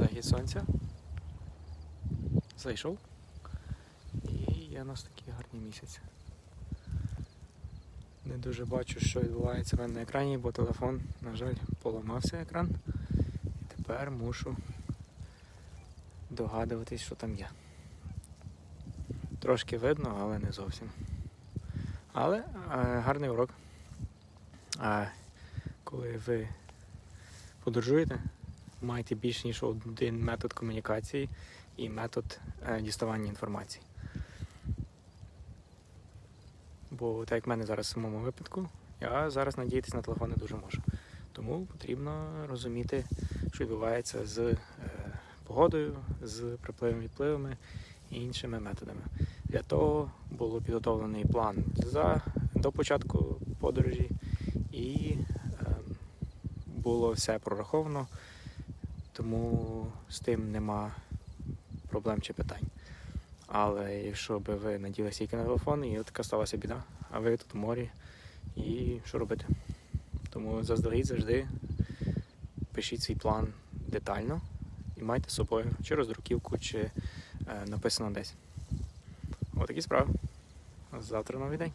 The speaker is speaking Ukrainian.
захід сонця. Зайшов. І є у нас такий гарний місяць. Не дуже бачу, що відбувається в мене на екрані, бо телефон, на жаль, поламався екран. І тепер мушу догадуватись, що там є. Трошки видно, але не зовсім. Але е, гарний урок. А коли ви подорожуєте, маєте більш ніж один метод комунікації і метод е, діставання інформації. Бо так як в мене зараз в самому випадку, я зараз надіятися на телефон не дуже можу. Тому потрібно розуміти, що відбувається з е, погодою, з припливами відпливами і іншими методами. Для того було підготовлений план за, до початку подорожі і е, було все прораховано, тому з тим нема проблем чи питань. Але якщо би ви наділися тільки на телефон, і така сталася біда, а ви тут в морі, і що робити? Тому заздалегідь завжди пишіть свій план детально і майте з собою чи роздруківку, чи е, написано десь. Отакі справи. Завтра новий день.